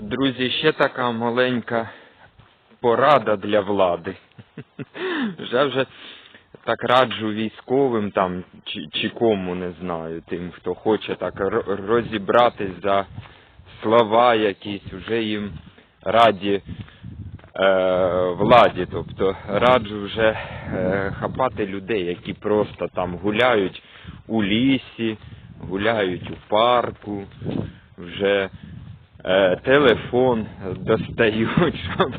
Друзі, ще така маленька порада для влади. Вже вже так раджу військовим там чи, чи кому не знаю, тим, хто хоче так ро- розібратись за слова якісь, вже їм раді е, владі. Тобто раджу вже е, хапати людей, які просто там гуляють у лісі, гуляють у парку, вже телефон достають, щоб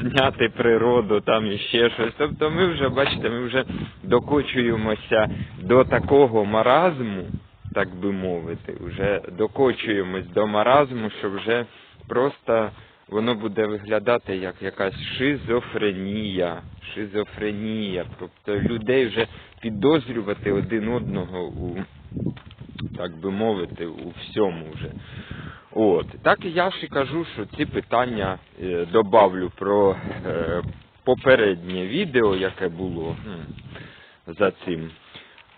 зняти природу там і ще щось. Тобто ми вже, бачите, ми вже докочуємося до такого маразму, так би мовити, вже докочуємось до маразму, що вже просто воно буде виглядати як якась шизофренія. Шизофренія. Тобто людей вже підозрювати один одного у, так би мовити, у всьому вже. От. Так і я ж і кажу, що ці питання е, добавлю про е, попереднє відео, яке було за цим.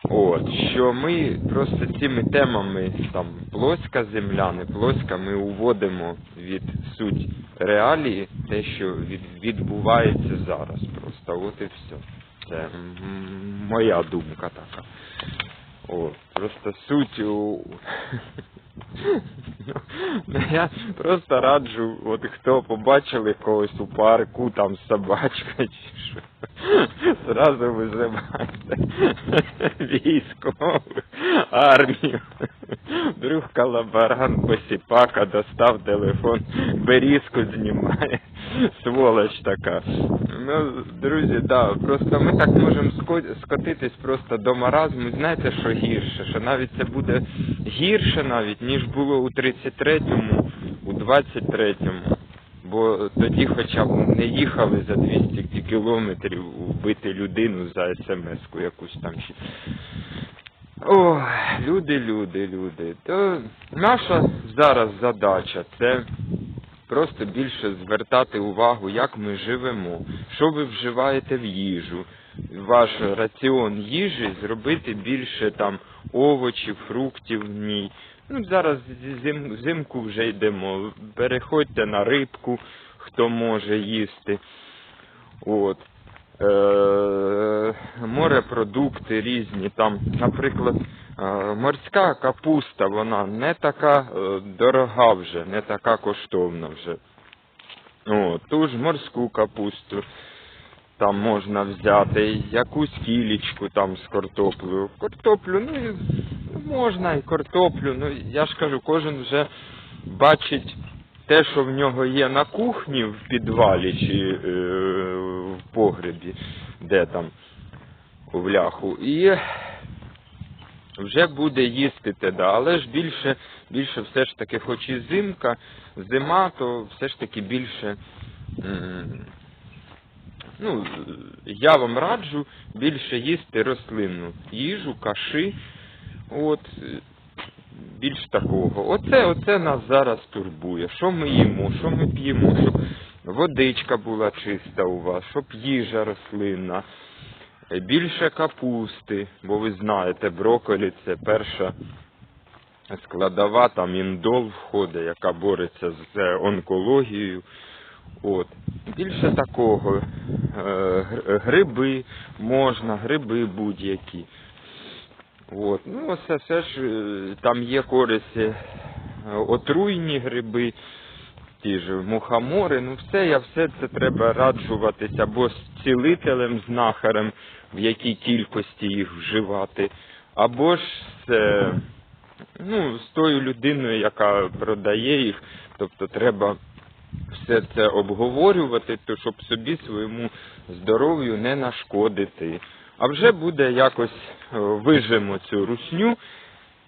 От, що ми просто цими темами там плоска земля, не плоска, ми уводимо від суть реалії те, що від, відбувається зараз. Просто от і все. Це моя думка така. О, просто суть у... Ну, я просто раджу, от хто побачили когось у парку, там собачка чи що, зразу визивайте військову армію. Вдруг колаборант посіпака достав телефон, берізку знімає, сволоч така. Ну, друзі, да, просто ми так можемо скотитись просто до маразму. Знаєте, що гірше? Що навіть це буде гірше навіть, ніж було у 33-му, у 23-му. Бо тоді хоча б не їхали за 200 кілометрів вбити людину за смс-ку якусь там. Ой, люди, люди, люди. То наша зараз задача це просто більше звертати увагу, як ми живемо, що ви вживаєте в їжу. Ваш раціон їжі зробити більше там овочів, фруктів в ній. Ну, зараз зим, взимку вже йдемо. Переходьте на рибку, хто може їсти. От. Е, морепродукти різні. Там, наприклад, е, морська капуста, вона не така е, дорога вже, не така коштовна вже. О, ту ж морську капусту там можна взяти, якусь кілічку там з картоплею. Картоплю, ну і можна і картоплю. Ну я ж кажу, кожен вже бачить те, що в нього є на кухні в підвалі чи е, в погребі, де там у ляху. І вже буде їсти те, але ж більше, більше все ж таки, хоч і зимка, зима, то все ж таки більше. Ну, я вам раджу більше їсти рослинну їжу, каши. От, більш такого. Оце, оце нас зараз турбує. Що ми їмо, що ми п'ємо, щоб водичка була чиста у вас, щоб їжа рослинна, е, більше капусти, бо ви знаєте, брокколі це перша складова, там індол входить, яка бореться з е, онкологією. От. Більше такого. Е, Гриби можна, гриби будь-які. От. Ну, все, все ж е, там є користі е, отруйні гриби, ті ж мухомори, ну все, я все це треба раджуватись або з цілителем, знахарем, в якій кількості їх вживати, або ж з, е, ну, з тою людиною, яка продає їх, тобто треба все це обговорювати, то щоб собі своєму здоров'ю не нашкодити. А вже буде якось вижимо цю русню,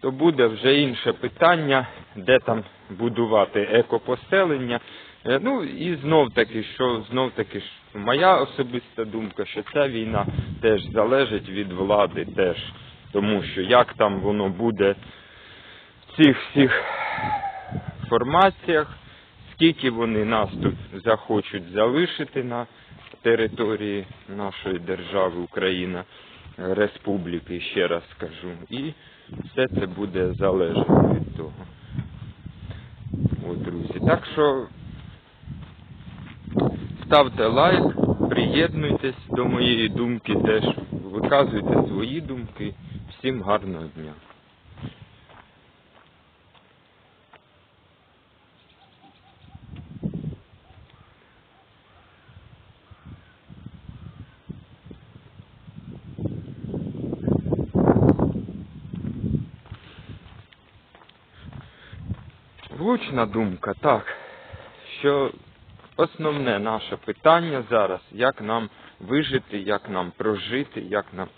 то буде вже інше питання, де там будувати екопоселення. Е, Ну і знов таки, що знов таки ж моя особиста думка, що ця війна теж залежить від влади, теж тому що як там воно буде в цих всіх формаціях, скільки вони нас тут захочуть залишити на території нашої держави Україна, республіки, ще раз скажу. І все це буде залежати від того. От, друзі. Так що ставте лайк, приєднуйтесь до моєї думки теж, виказуйте свої думки. Всім гарного дня. Влучна думка, так. Що основне наше питання зараз, як нам вижити, як нам прожити, як нам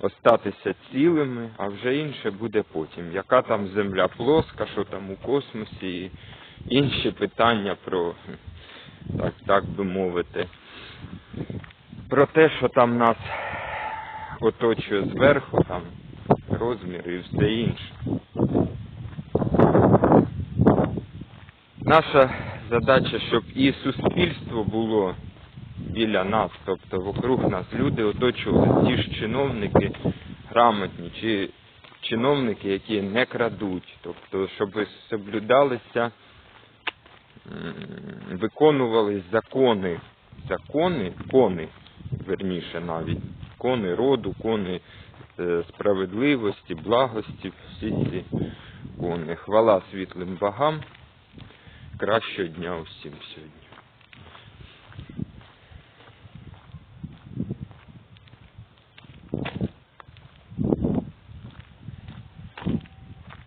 остатися цілими, а вже інше буде потім. Яка там земля плоска, що там у космосі, і інші питання про, так, так би мовити, про те, що там нас оточує зверху, там розмір і все інше. Наша задача, щоб і суспільство було біля нас, тобто вокруг нас. Люди оточували. Ті ж чиновники грамотні, чи чиновники, які не крадуть, тобто, щоб соблюдалися, м, виконувались закони, закони, кони, верніше навіть, кони роду, кони е, справедливості, благості, всі ці кони. Хвала світлим богам. Кращого дня усім сьогодні.